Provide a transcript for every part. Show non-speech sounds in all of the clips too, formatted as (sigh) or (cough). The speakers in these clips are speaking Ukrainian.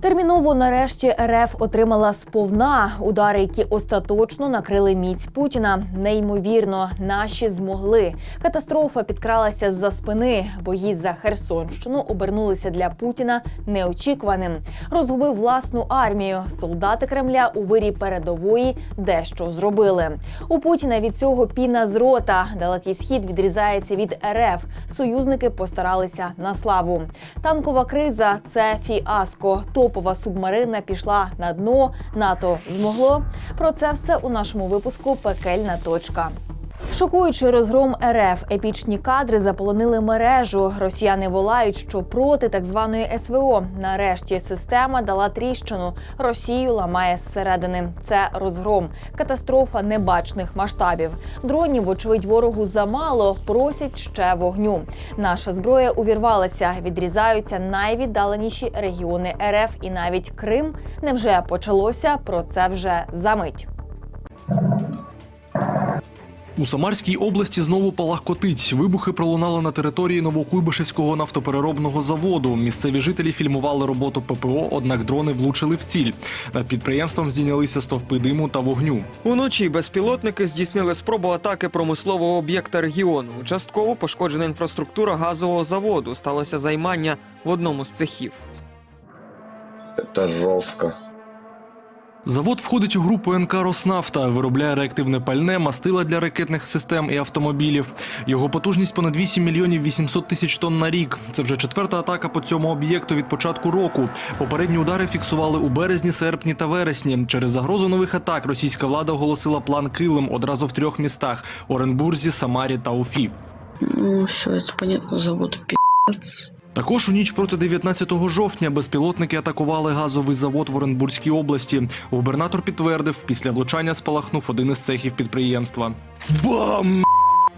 Терміново нарешті РФ отримала сповна удари, які остаточно накрили міць Путіна. Неймовірно, наші змогли. Катастрофа підкралася з-за спини. Бої за Херсонщину обернулися для Путіна неочікуваним. Розгубив власну армію. Солдати Кремля у вирі передової дещо зробили. У Путіна від цього піна з рота. Далекий схід відрізається від РФ. Союзники постаралися на славу. Танкова криза це фіаско. Топова субмарина пішла на дно. НАТО змогло. Про це все у нашому випуску Пекельна точка. Шокуючий розгром РФ, епічні кадри заполонили мережу. Росіяни волають, що проти так званої СВО. Нарешті система дала тріщину. Росію ламає зсередини. Це розгром, катастрофа небачних масштабів. Дронів, вочевидь, ворогу замало. Просять ще вогню. Наша зброя увірвалася. Відрізаються найвіддаленіші регіони РФ і навіть Крим. Невже почалося? Про це вже за мить. У Самарській області знову палахкотить. Вибухи пролунали на території Новокуйбишевського нафтопереробного заводу. Місцеві жителі фільмували роботу ППО, однак дрони влучили в ціль. Над підприємством здійнялися стовпи диму та вогню. Уночі безпілотники здійснили спробу атаки промислового об'єкта регіону. Частково пошкоджена інфраструктура газового заводу. Сталося займання в одному з цехів. Это жестко. Завод входить у групу НК «Роснафта», виробляє реактивне пальне, мастила для ракетних систем і автомобілів. Його потужність понад 8 мільйонів 800 тисяч тонн на рік. Це вже четверта атака по цьому об'єкту від початку року. Попередні удари фіксували у березні, серпні та вересні. Через загрозу нових атак російська влада оголосила план Килим одразу в трьох містах: Оренбурзі, Самарі та Уфі. Ну, все, это понятно, завод пи***ц. Також у ніч проти 19 жовтня безпілотники атакували газовий завод в Оренбурзькій області. Губернатор підтвердив, після влучання спалахнув один із цехів підприємства. Бам!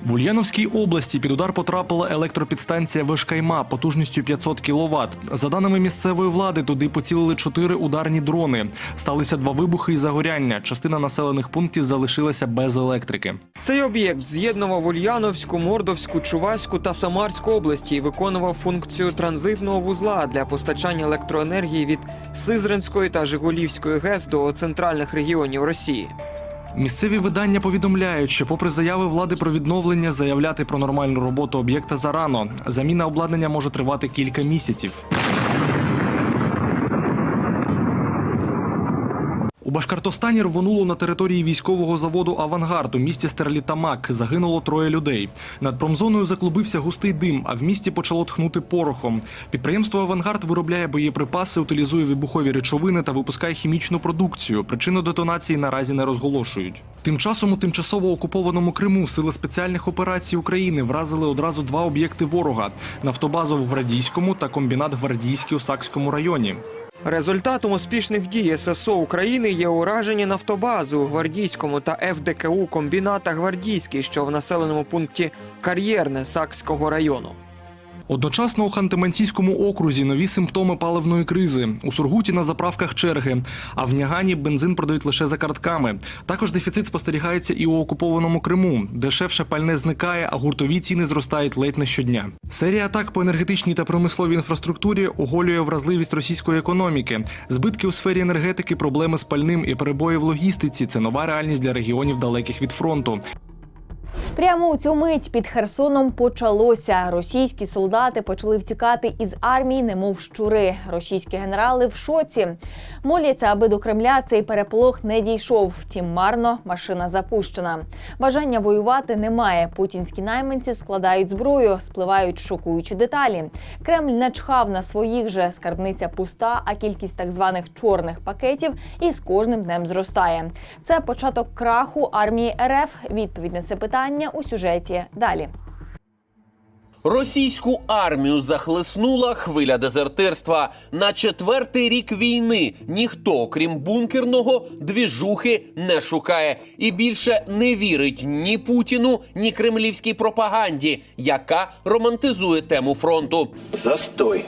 В Ульяновській області під удар потрапила електропідстанція Вишкайма потужністю 500 кВт. За даними місцевої влади, туди поцілили чотири ударні дрони. Сталися два вибухи і загоряння. Частина населених пунктів залишилася без електрики. Цей об'єкт з'єднував Ульяновську, Мордовську, Чувашську та Самарську області і виконував функцію транзитного вузла для постачання електроенергії від Сизринської та Жигулівської ГЕС до центральних регіонів Росії. Місцеві видання повідомляють, що, попри заяви влади про відновлення, заявляти про нормальну роботу об'єкта зарано. Заміна обладнання може тривати кілька місяців. У Башкортостані рвонуло на території військового заводу Авангард у місті Стерлітамак. Загинуло троє людей. Над промзоною заклубився густий дим, а в місті почало тхнути порохом. Підприємство Авангард виробляє боєприпаси, утилізує вибухові речовини та випускає хімічну продукцію. Причину детонації наразі не розголошують. Тим часом у тимчасово окупованому Криму сили спеціальних операцій України вразили одразу два об'єкти ворога: нафтобазу в Гвардійському та комбінат Гвардійський у Сакському районі. Результатом успішних дій ССО України є ураження нафтобази у гвардійському та ФДКУ комбіната Гвардійський, що в населеному пункті Кар'єрне Сакського району. Одночасно у Ханти-Мансійському окрузі нові симптоми паливної кризи. У Сургуті на заправках черги, а в Нягані бензин продають лише за картками. Також дефіцит спостерігається і у окупованому Криму. Дешевше пальне зникає, а гуртові ціни зростають ледь не щодня. Серія атак по енергетичній та промисловій інфраструктурі оголює вразливість російської економіки. Збитки у сфері енергетики, проблеми з пальним і перебої в логістиці це нова реальність для регіонів далеких від фронту. Прямо у цю мить під Херсоном почалося. Російські солдати почали втікати із армії, немов щури. Російські генерали в шоці моляться, аби до Кремля цей переполох не дійшов. Втім, марно машина запущена. Бажання воювати немає. Путінські найманці складають зброю, спливають шокуючі деталі. Кремль не чхав на своїх же скарбниця пуста, а кількість так званих чорних пакетів і з кожним днем зростає. Це початок краху армії РФ. Відповідь на це питання у сюжеті далі. Російську армію захлеснула хвиля дезертирства. На четвертий рік війни ніхто, окрім бункерного, двіжухи не шукає і більше не вірить ні Путіну, ні кремлівській пропаганді, яка романтизує тему фронту. Застой.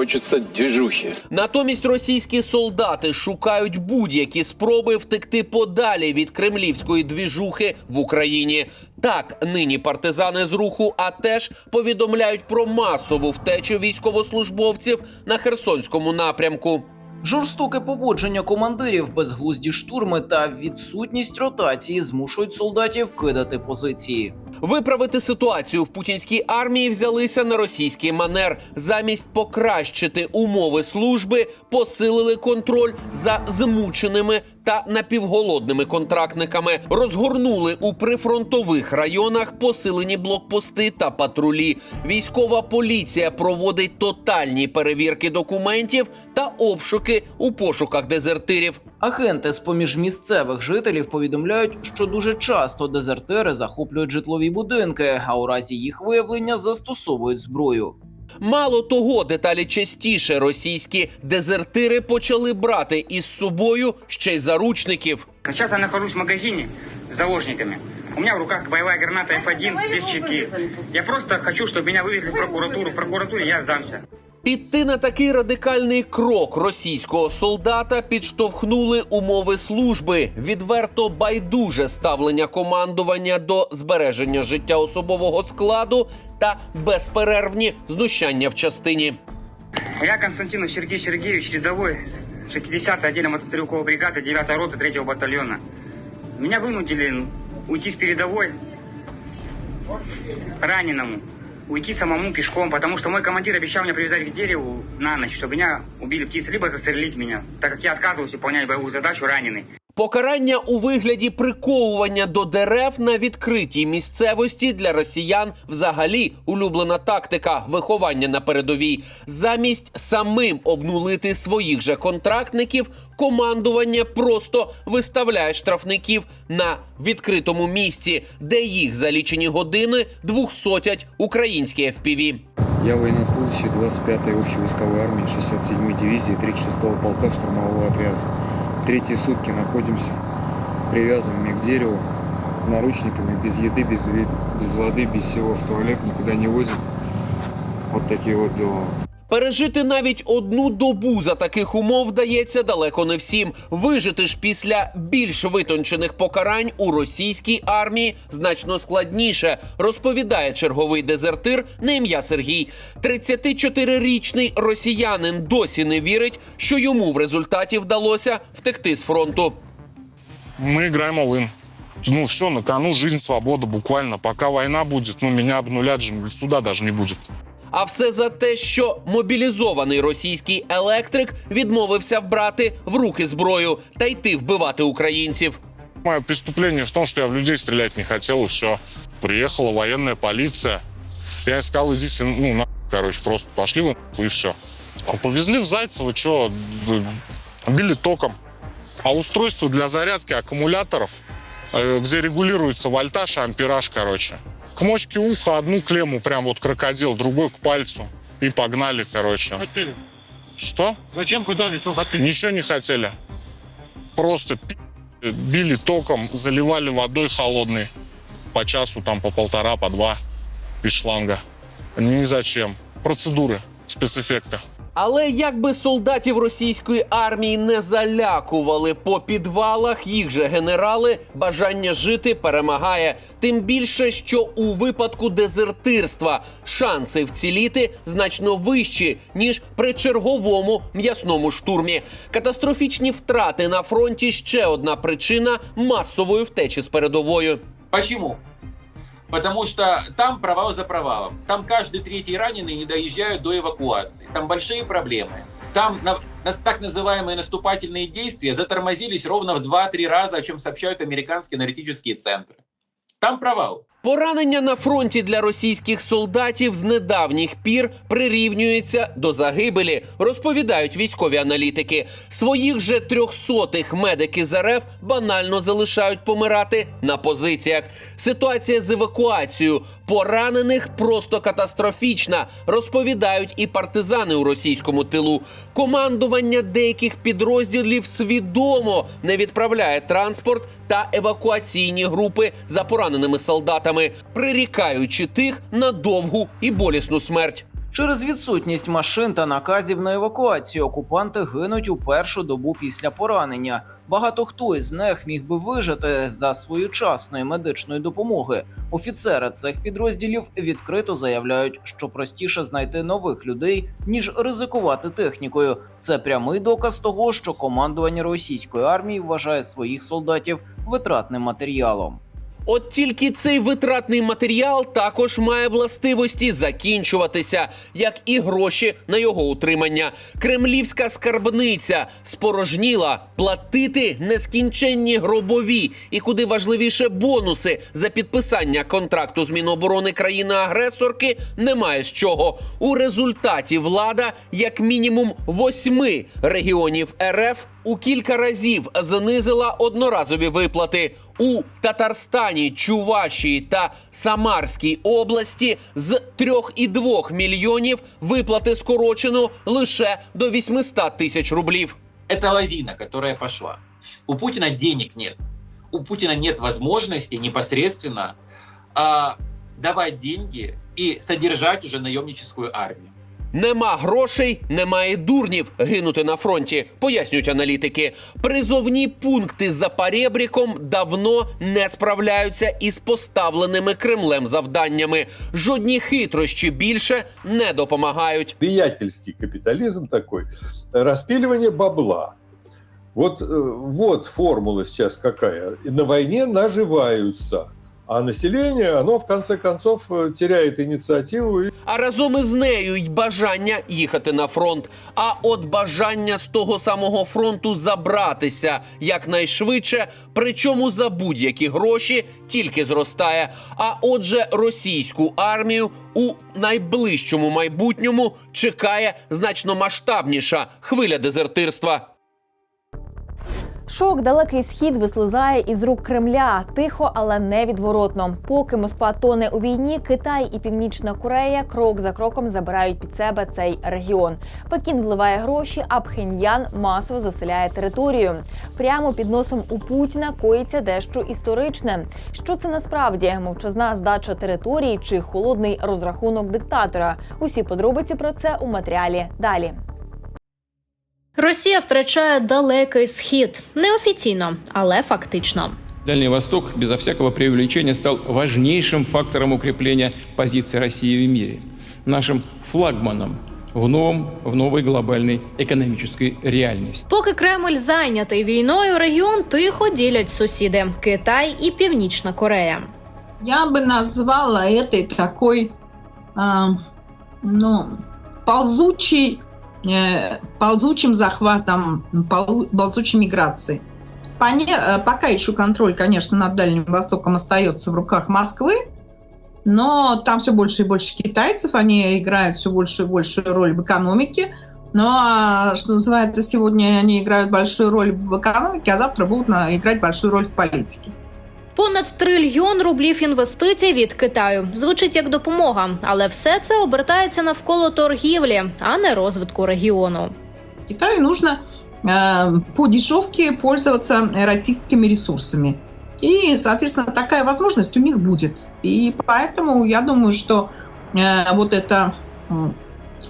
Хочется двіжухи. Натомість російські солдати шукають будь-які спроби втекти подалі від кремлівської двіжухи в Україні. Так, нині партизани з руху а теж повідомляють про масову втечу військовослужбовців на Херсонському напрямку. Жорстоке поводження командирів, безглузді штурми та відсутність ротації змушують солдатів кидати позиції. Виправити ситуацію в путінській армії взялися на російський манер. Замість покращити умови служби, посилили контроль за змученими та напівголодними контрактниками. Розгорнули у прифронтових районах посилені блокпости та патрулі. Військова поліція проводить тотальні перевірки документів та обшуки у пошуках дезертирів. Агенти з поміж місцевих жителів повідомляють, що дуже часто дезертири захоплюють житлові будинки, а у разі їх виявлення застосовують зброю. Мало того, деталі частіше російські дезертири почали брати із собою ще й заручників. Сейчас я нахожусь в магазине с заложниками. У меня в руках боевая граната F1 без чеки. Я просто хочу, чтобы меня вывезли в прокуратуру. В прокуратуре я сдамся. Піти на такий радикальний крок російського солдата підштовхнули умови служби, відверто байдуже ставлення командування до збереження життя особового складу та безперервні знущання в частині. Я Константинов Сергей Сергеевич, рядовой 60-й отдельно мотострелковой бригады 9-й роты 3-го батальона. Меня вынудили уйти с передовой раненому, уйти самому пешком, потому что мой командир обещал меня привязать к дереву на ночь, чтобы меня убили птицы, либо застрелить меня, так как я отказываюсь выполнять боевую задачу раненый. Покарання у вигляді приковування до дерев на відкритій місцевості для росіян взагалі улюблена тактика виховання на передовій. Замість самим обнулити своїх же контрактників, командування просто виставляє штрафників на відкритому місці, де їх за лічені години двохсотять українські FPV. Я военнослужащий 25-й общевойсковой армии 67-й дивизии 36-го полка штурмового отряда. Третьи сутки находимся привязанными к дереву, наручниками, без еды, без, без воды, без всего в туалет, никуда не возят. Вот такие вот дела. Пережити навіть одну добу за таких умов вдається далеко не всім. Вижити ж після більш витончених покарань у російській армії значно складніше, розповідає черговий дезертир на ім'я Сергій. 34-річний росіянин досі не вірить, що йому в результаті вдалося втекти з фронту. Мы играем all-in. Ну, все, на кону жизнь, свобода буквально. Пока война будет, ну, меня обнулят же, суда даже не будет. А все за те, що мобілізований російський електрик відмовився вбрати в руки зброю та йти вбивати українців. Мое преступление в том, что я в людей стрелять не хотел, и все. Приехала военная полиция. Я сказал, идите, ну, на, короче, просто пошли вы, нахуй, и все. Повезли в Зайцево, что, били током. А устройство для зарядки аккумуляторов, э, где регулируется вольтаж ампераж, короче. К мочке уха одну клемму прям вот крокодил, другой к пальцу. И погнали, короче. Хотели. Что? Зачем куда что хотели? Ничего не хотели. Просто били током, заливали водой холодной. По часу, там, по полтора, по два из шланга. Ни зачем. Процедуры, спецэффекты. Але якби солдатів російської армії не залякували по підвалах, їх же генерали бажання жити перемагає. Тим більше, що у випадку дезертирства шанси вціліти значно вищі ніж при черговому м'ясному штурмі. Катастрофічні втрати на фронті ще одна причина масової втечі з передовою. Почему? Потому что там провал за провалом. Там каждый третий раненый не доезжают до эвакуации. Там большие проблемы. Там на- на- так называемые наступательные действия затормозились ровно в 2-3 раза, о чем сообщают американские аналитические центры. Там провал. Поранення на фронті для російських солдатів з недавніх пір прирівнюється до загибелі, розповідають військові аналітики. Своїх же трьохсотих медики з РФ банально залишають помирати на позиціях. Ситуація з евакуацією поранених просто катастрофічна, розповідають і партизани у російському тилу. Командування деяких підрозділів свідомо не відправляє транспорт та евакуаційні групи за пораненими солдатами, прирікаючи тих на довгу і болісну смерть. Через відсутність машин та наказів на евакуацію окупанти гинуть у першу добу після поранення. Багато хто із них міг би вижити за своєчасної медичної допомоги. Офіцери цих підрозділів відкрито заявляють, що простіше знайти нових людей ніж ризикувати технікою. Це прямий доказ того, що командування російської армії вважає своїх солдатів витратним матеріалом. От тільки цей витратний матеріал також має властивості закінчуватися, як і гроші на його утримання. Кремлівська скарбниця спорожніла платити нескінченні гробові і куди важливіше бонуси за підписання контракту з Міноборони країни-агресорки немає з чого. У результаті влада, як мінімум восьми регіонів РФ, у кілька разів знизила одноразові виплати у Татарстані, Чувашії та Самарській області з 3,2 мільйонів виплати скорочено лише до 800 тисяч рублів. Это лавина, которая пошла. У Путина денег нет. У Путина нет возможности непосредственно а, давать деньги и содержать уже наемническую армию. Нема грошей, немає дурнів гинути на фронті, пояснюють аналітики. Призовні пункти за парєбріком давно не справляються із поставленими Кремлем завданнями. Жодні хитрощі більше не допомагають. приятельский капитализм такой, распиливание бабла. Вот, э, вот формула сейчас какая. На войне наживаются, а население, оно в конце концов э, теряет инициативу и А разом із нею й бажання їхати на фронт. А от бажання з того самого фронту забратися якнайшвидше, причому за будь-які гроші тільки зростає. А отже, російську армію у найближчому майбутньому чекає значно масштабніша хвиля дезертирства. Шок далекий схід вислизає із рук Кремля тихо, але невідворотно. Поки Москва тоне у війні, Китай і Північна Корея крок за кроком забирають під себе цей регіон. Пекін вливає гроші, а Пхеньян масово заселяє територію. Прямо під носом у Путіна коїться дещо історичне. Що це насправді мовчазна здача території чи холодний розрахунок диктатора? Усі подробиці про це у матеріалі далі. Росія втрачає далекий схід неофіційно, але фактично. Дальний Восток, безо всякого преувеличения, стал важнейшим фактором укрепления позиции России в мире, нашим флагманом в новом, в новой глобальной экономической реальности. Поки Кремль зайнятий війною, регіон тихо ділять сусіди Китай і Північна Корея. Я бы назвала это такой, а, ну, ползучий, э, ползучим захватом, ползучей миграции. Э, пока еще контроль, конечно, над Дальним Востоком остается в руках Москвы, но там все больше и больше китайцев, они играют все большую и большую роль в экономике. Ну, а, что называется, сегодня они играют большую роль в экономике, а завтра будут играть большую роль в политике. Понад трильйон рублів інвестицій від Китаю звучить як допомога, але все це обертається навколо торгівлі, а не розвитку регіону. Китаю нужно э, по дешевке пользоваться э, российскими ресурсами. И, соответственно, такая возможность у них будет. И поэтому я думаю, что э, вот эта м,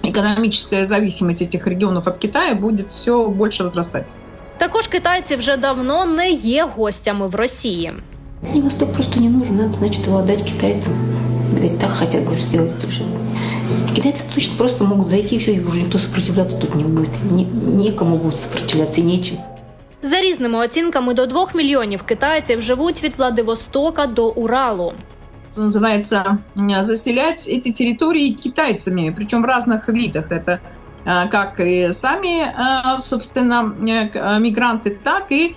экономическая зависимость этих регионов от Китая будет все больше возрастать. Також китайці вже давно не є гостями в Росії. Мне Восток просто не нужен, надо, значит, его отдать китайцам. Видать, так хотят, говорю, сделать тоже. Китайцы точно просто могут зайти, и все, и уже никто сопротивляться тут не будет. Не, некому будут сопротивляться, и нечем. За різними оцінками до двох мільйонів китайців живуть від Владивостока до Уралу. Что называется, м, заселять эти территории китайцами, причем в разных видах. Это э, как и сами, э, собственно, э, к- э, мигранты, так и э,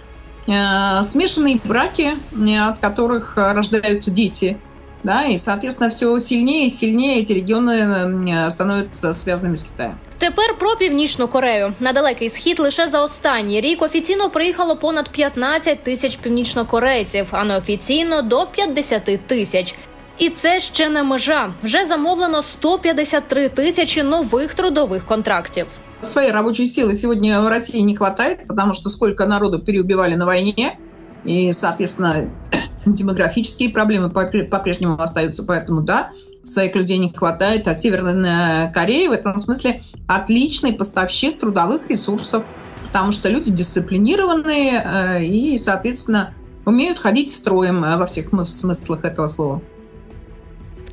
смешанные браки, э, от которых э, рождаются дети. Да, и, соответственно, все сильнее и сильнее эти регионы э, становятся связанными с Китаем. Тепер про північну Корею. На далекий схід лише за останній рік офіційно приїхало понад 15 тисяч північнокорейців, а неофіційно до 50 тисяч. І це ще не межа. Вже замовлено 153 тисячі нових трудових контрактів. Своей рабочей силы сегодня в России не хватает, потому что сколько народу переубивали на войне, и, соответственно, (clears throat) демографические проблемы попре- по-прежнему остаются. Поэтому, да, своих людей не хватает, а Северная Корея в этом смысле отличный поставщик трудовых ресурсов, потому что люди дисциплинированные э, и, соответственно, умеют ходить строем э, во всех мыс- смыслах этого слова.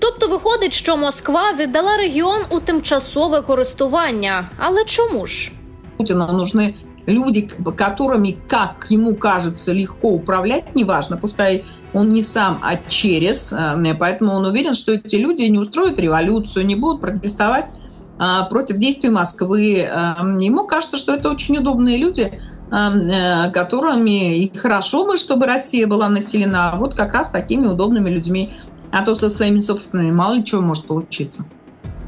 Тобто виходить, що Москва віддала регіон у тимчасове користування. Але чому ж? Путину нужны люди, которыми, как ему кажется, легко управлять, неважно, пускай он не сам, а через, э, поэтому он уверен, что эти люди не устроят революцию, не будут протестовать а, против действий Москвы. Э, Ему кажется, что это очень удобные люди, э, э, которыми и хорошо бы, чтобы Россия была населена вот как раз такими удобными людьми. А то со своими собственными мало ли чего может получиться.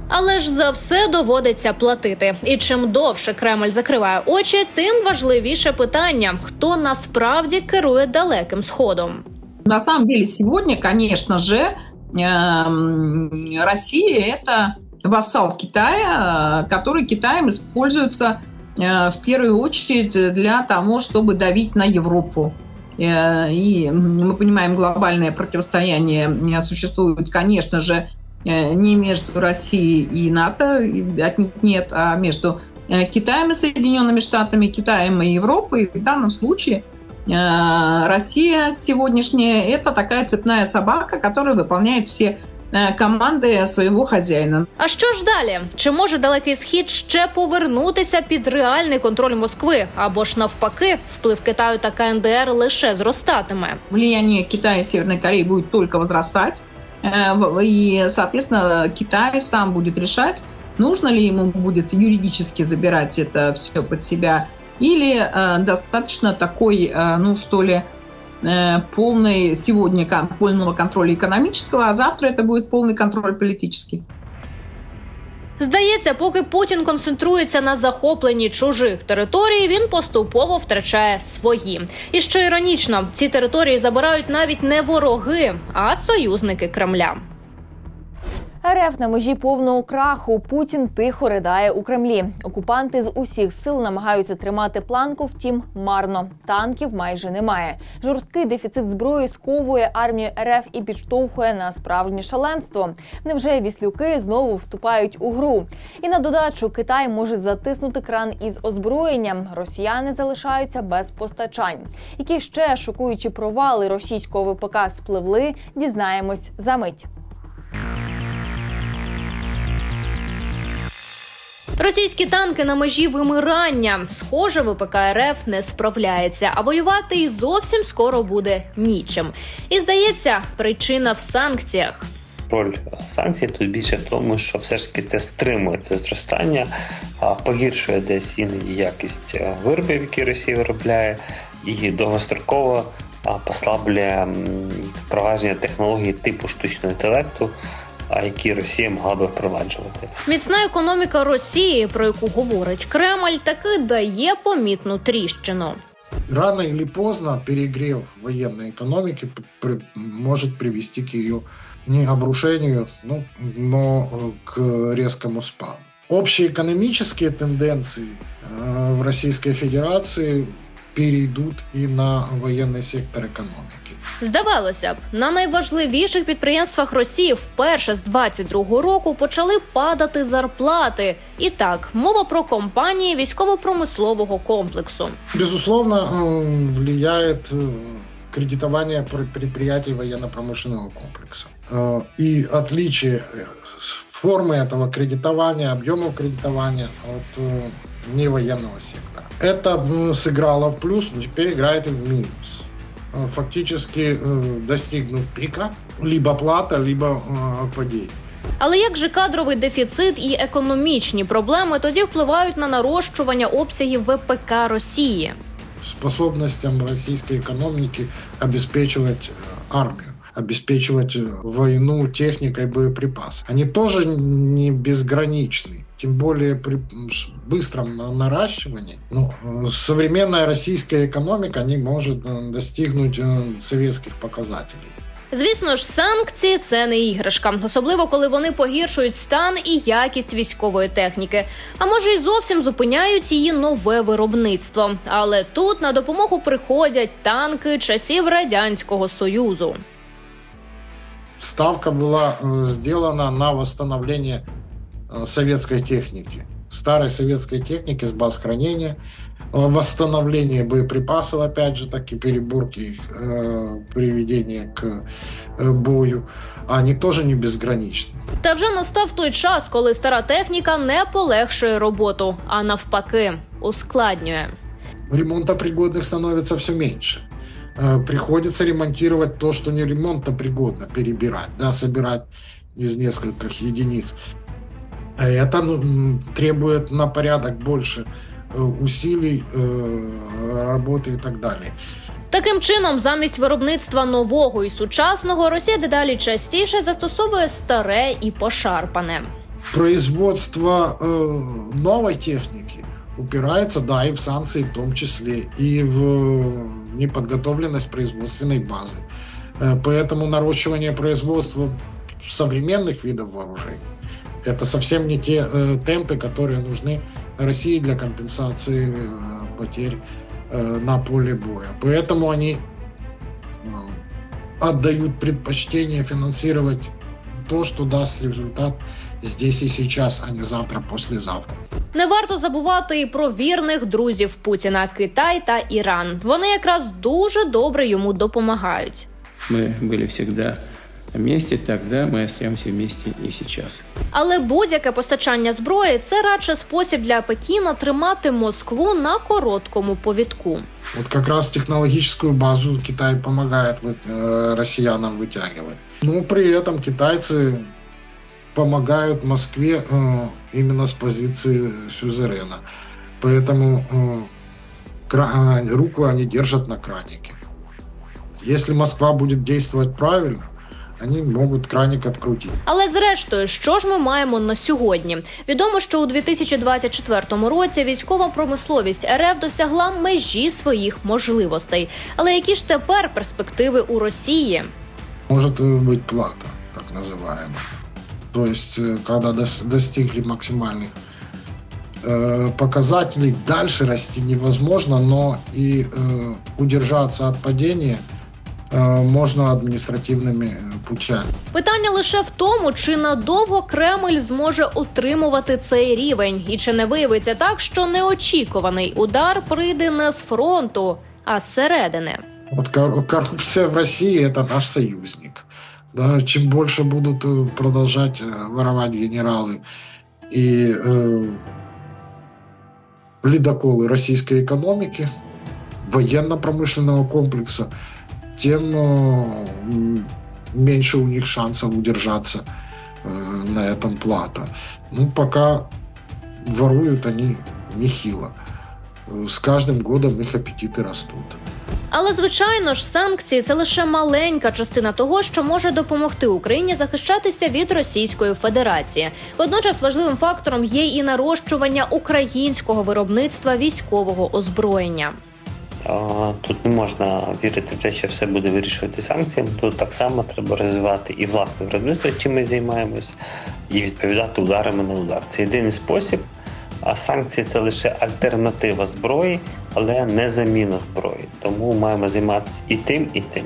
Але ж за все доводиться платити. І чим довше Кремль закриває очі, тим важливіше питання: хто насправді керує далеким сходом. На самом деле сегодня, конечно же, эм, Россия это вассал Китая, э, который Китаем используется э, в первую очередь для того, чтобы давить на Европу. Э, И мы понимаем, глобальное противостояние существует, конечно же, э, не между Россией и НАТО, нет, а между э, Китаем и Соединенными Штатами, Китаем и Европой. В данном случае Россия сегодняшняя – это такая цепная собака, которая выполняет все э, команды своего хозяина. А що ж далі? Чи може далекий схід ще повернутися під реальний контроль Москви? Або ж навпаки, вплив Китаю та КНДР лише зростатиме? Влияние Китая и Северной Кореи будет только возрастать. Э, в- И, соответственно, Китай сам будет решать, нужно ли ему будет юридически забирать это все под себя, или э, достаточно такой, э, ну что ли, э, полный сегодня кон- полного контроля экономического, а завтра это будет полный контроль политический. Здається, поки Путін концентрується на захопленні чужих територій, він поступово втрачає свої. І що іронічно, ці території забирають навіть не вороги, а союзники Кремля. РФ на межі повного краху. Путін тихо ридає у Кремлі. Окупанти з усіх сил намагаються тримати планку, втім марно. Танків майже немає. Жорсткий дефіцит зброї сковує армію РФ і підштовхує на справжнє шаленство. Невже віслюки знову вступають у гру? І на додачу Китай може затиснути кран із озброєнням. Росіяни залишаються без постачань. Які ще шокуючі провали російського ВПК спливли, дізнаємось за мить. Російські танки на межі вимирання. Схоже, ВПК РФ не справляється, а воювати і зовсім скоро буде нічим. І здається, причина в санкціях. Роль санкцій тут більше в тому, що все ж таки це стримує це зростання, погіршує десь іноді якість е, виробів, які Росія виробляє, і довгостроково послаблює впровадження технологій типу штучного інтелекту, які Росія могла би впроваджувати. Міцна економіка Росії, про яку говорить Кремль, таки дає помітну тріщину. Рано или поздно перегрев военной экономики п- при- может привести к ее не обрушению, ну, но э, к резкому спаду. Общие экономические тенденции э, в Российской Федерации перейдут и на военный сектор экономики. Здавалося б, на найважливіших підприємствах Росії вперше з 22-го року почали падати зарплати. І так, мова про компанії військово-промислового комплексу. Безусловно, м, влияет э, кредитование пр- предприятий военно-промышленного комплекса. Э, И отличие э, с формы этого кредитования, объемов кредитования от э, невоенного сектора. Это м, сыграло в плюс, но теперь играет и в минус. Э, Фактически э, достигнув пика, либо плата, либо э, падение. Але як же кадровий дефіцит і економічні проблеми тоді впливають на нарощування обсягів ВПК Росії? способностям российской экономики обеспечивать э, армию, обеспечивать э, войну техникой, боеприпасами. Они тоже не безграничны. Тем более при м, ш- быстром на- наращивании. Ну, э, современная российская экономика не может э, достигнуть э, советских показателей. Звісно ж, санкції це не іграшка, особливо коли вони погіршують стан і якість військової техніки. А може, й зовсім зупиняють її нове виробництво. Але тут на допомогу приходять танки часів радянського союзу. ставка была э, сделана на восстановление э, советской техники, старой советской техники с баз хранения, э, восстановление боеприпасов, опять же, так и переборки их, э, приведения к э, бою, они тоже не безграничны. Та вже настав той час, коли стара техніка не полегшує роботу, а навпаки, ускладнює. ремонтопригодных становится все меньше. Э, Приходится ремонтировать то, что не ремонтопригодно, перебирать, да, собирать из нескольких единиц. А Это ну, м, требует на порядок больше э, усилий, э, работы и так далее. Таким чином, замість виробництва нового і сучасного, Росія дедалі частіше застосовує старе і пошарпане. Производство э, новой техники упирается, да, и в санкции в том числе, и в э, неподготовленность производственной базы. Э, Поэтому наращивание производства современных видов вооружений это совсем не те э, темпы, которые нужны России для компенсации э, потерь э, на поле боя. Поэтому они э, отдают предпочтение финансировать то, что даст результат здесь и сейчас, а не завтра, послезавтра. Не варто забувати і про вірних друзів Путіна Китай та Іран. Вони якраз дуже добре йому допомагають. Мы были всегда вместе тогда, мы остаемся вместе и сейчас. Але будь-яке постачання зброї це радше спосіб для Пекіна тримати Москву на короткому повідку. Вот как раз технологическую базу Китай помогает вот, э, россиянам вытягивать. Но при этом китайцы помогают Москве э, именно с позиции сюзерена. Поэтому э, кра- э, руку они держат на кранике. Если Москва будет действовать правильно, они могут краник открутить. Але зрештою, що ж ми маємо на сьогодні? Відомо, що у 2024 році військова промисловість РФ досягла межі своїх можливостей. Але які ж тепер перспективи у Росії? Может э, быть плата, так называемая. То есть, э, когда дос- достигли максимальных э, показателей, дальше расти невозможно, но и э, удержаться от падения э, можно административными э, путями. Питання лише в тому, чи надовго Кремль зможе утримувати цей рівень, і чи не виявиться так, що неочікуваний удар прийде не з фронту, а зсередини. Вот кор- коррупция в России это наш союзник. Да, чем больше будут э, продолжать э, воровать генералы и э, ледоколы российской экономики, военно-промышленного комплекса, тем э, м, меньше у них шансов удержаться э, на этом плато. Ну, пока воруют они нехило. Э, С каждым годом их аппетиты растут. Але звичайно ж, санкції це лише маленька частина того, що може допомогти Україні захищатися від Російської Федерації. Водночас важливим фактором є і нарощування українського виробництва військового озброєння. Тут не можна вірити в те, що все буде вирішувати санкціями. Тут так само треба розвивати і власне виробництво, чим ми займаємось, і відповідати ударами на удар. Це єдиний спосіб. А санкції це лише альтернатива зброї, але не заміна зброї. Тому маємо займатися і тим, і тим.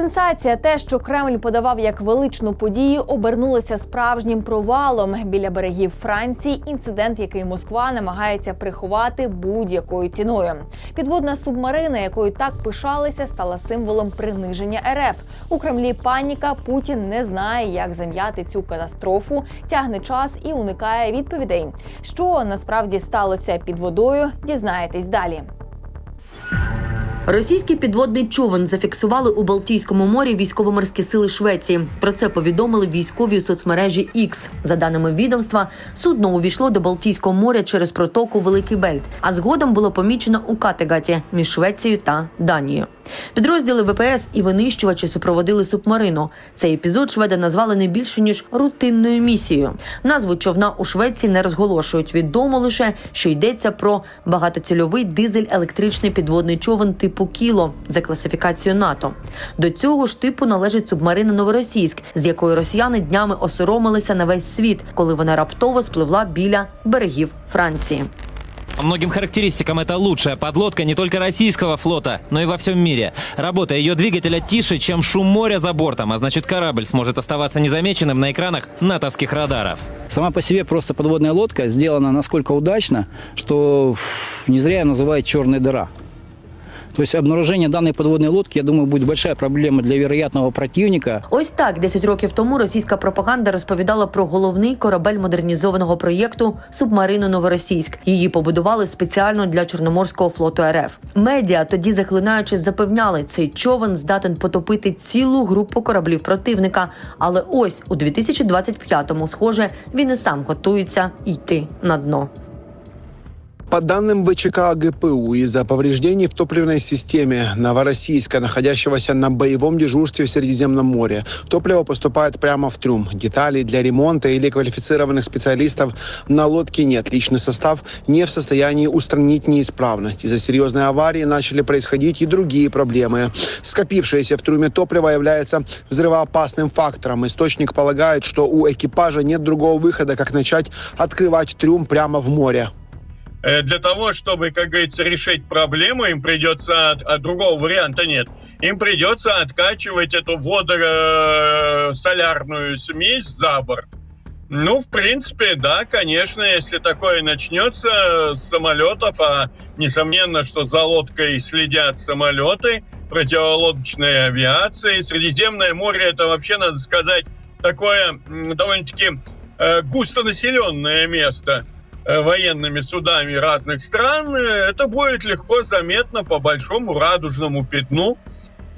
Сенсація, те, що Кремль подавав як величну подію, обернулося справжнім провалом біля берегів Франції. Інцидент, який Москва намагається приховати будь-якою ціною. Підводна субмарина, якою так пишалися, стала символом приниження РФ. У Кремлі паніка. Путін не знає, як зам'яти цю катастрофу, тягне час і уникає відповідей. Що насправді сталося під водою? Дізнаєтесь далі. Російський підводний човен зафіксували у Балтійському морі військово-морські сили Швеції. Про це повідомили військові у соцмережі X. За даними відомства, судно увійшло до Балтійського моря через протоку Великий Бельт, а згодом було помічено у Категаті між Швецією та Данією. Підрозділи ВПС і винищувачі супроводили субмарину. Цей епізод шведи назвали не більше ніж рутинною місією. Назву човна у Швеції не розголошують. Відомо лише, що йдеться про багатоцільовий дизель-електричний підводний човен типу Кіло за класифікацією НАТО. До цього ж типу належить субмарина Новоросійськ, з якої росіяни днями осоромилися на весь світ, коли вона раптово спливла біля берегів Франції. По многим характеристикам это лучшая подлодка не только российского флота, но и во всем мире. Работа ее двигателя тише, чем шум моря за бортом, а значит корабль сможет оставаться незамеченным на экранах натовских радаров. Сама по себе просто подводная лодка сделана насколько удачно, что не зря ее называют черная дыра. То есть обнаружение данной подводной лодки, я думаю, будет большая проблема для вероятного противника. Ось так 10 років тому російська пропаганда розповідала про головний корабель модернізованого проєкту Субмарину Новоросійськ. Її побудували спеціально для Чорноморського флоту РФ. Медіа тоді захлинаючись запевняли, цей човен здатен потопити цілу групу кораблів противника. Але ось у 2025-му, схоже, він і сам готується йти на дно. По данным ВЧК ГПУ, из-за повреждений в топливной системе Новороссийска, находящегося на боевом дежурстве в Средиземном море, топливо поступает прямо в трюм. Деталей для ремонта или квалифицированных специалистов на лодке нет. Личный состав не в состоянии устранить неисправность. Из-за серьезной аварии начали происходить и другие проблемы. Скопившееся в трюме топливо является взрывоопасным фактором. Источник полагает, что у экипажа нет другого выхода, как начать открывать трюм прямо в море. Э, для того, чтобы, как говорится, решить проблему, им придется, а другого варианта нет, им придется откачивать эту водосолярную смесь за борт. Ну, в принципе, да, конечно, если такое начнется с самолетов, а несомненно, что за лодкой следят самолеты, противолодочная авиация. Средиземное море это вообще, надо сказать, такое довольно-таки э, густонаселенное место военными судами разных стран, э, это будет легко заметно по большому радужному пятну.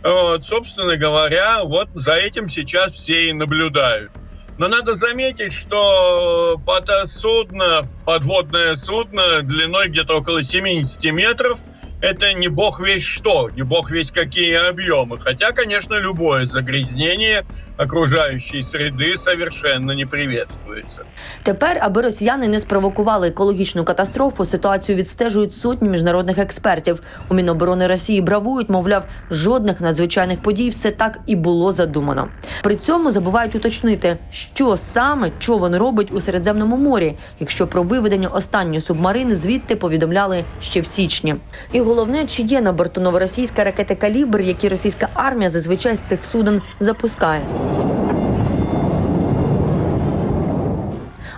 Вот, собственно говоря, вот за этим сейчас все и наблюдают. Но надо заметить, что под судно, подводное судно длиной где-то около 70 метров, это не бог весь что, не бог весь какие объемы. Хотя, конечно, любое загрязнение окружающей среды совершенно не приветствуется. Тепер, аби росіяни не спровокували екологічну катастрофу, ситуацію відстежують сотні міжнародних експертів. У Міноборони Росії бравують, мовляв, жодних надзвичайних подій все так і було задумано. При цьому забувають уточнити, що саме човен робить у Середземному морі, якщо про виведення останньої субмарини звідти повідомляли ще в січні. І головне, чи є на борту новоросійська ракети калібр, які російська армія зазвичай з цих суден запускає.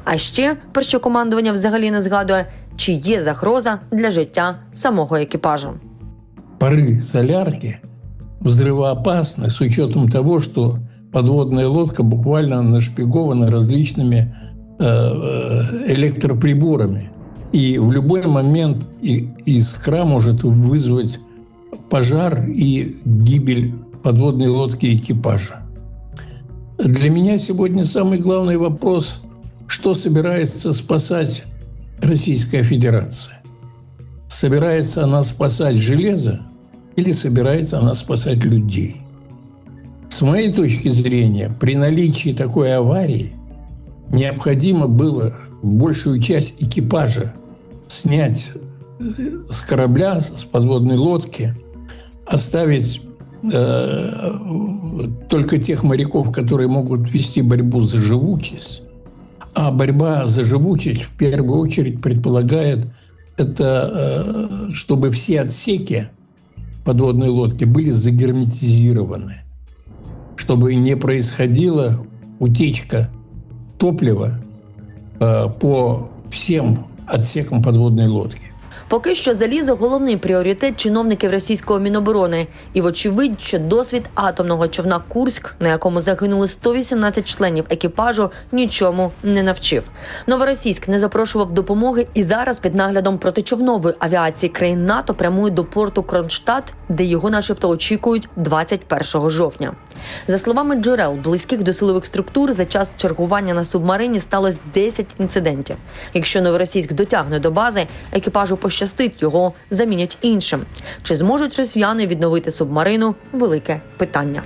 А ще про що командування взагалі не згадує, чи є загроза для життя самого екіпажу. Пары солярки взрывоопасны с учетом того, что подводная лодка буквально нашпигована различными э, э, электроприборами. И в любой момент искра может вызвать пожар и гибель подводной лодки экипажа. Для меня сегодня самый главный вопрос, что собирается спасать Российская Федерация. Собирается она спасать железо или собирается она спасать людей? С моей точки зрения, при наличии такой аварии необходимо было большую часть экипажа снять с корабля, с подводной лодки, оставить э, только тех моряков, которые могут вести борьбу за живучесть. А борьба за живучесть в первую очередь предполагает это, э, чтобы все отсеки подводной лодки были загерметизированы, чтобы не происходила утечка топлива э, по всем отсекам подводной лодки. Поки що залізо головний пріоритет чиновників російського міноборони, і вочевидь, що досвід атомного човна Курськ, на якому загинули 118 членів екіпажу, нічому не навчив. Новоросійськ не запрошував допомоги, і зараз під наглядом протичовнової авіації країн НАТО прямує до порту Кронштадт, де його, начебто, очікують 21 жовтня. За словами джерел, близьких до силових структур, за час чергування на субмарині сталося 10 інцидентів. Якщо новоросійськ дотягне до бази, екіпажу пощастить, його замінять іншим. Чи зможуть росіяни відновити субмарину? Велике питання.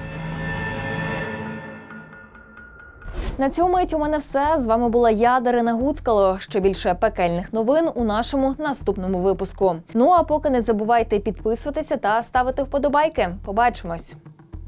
На цьому мить у мене все. З вами була я, Дарина Гуцкало. Ще більше пекельних новин у нашому наступному випуску. Ну а поки не забувайте підписуватися та ставити вподобайки. Побачимось.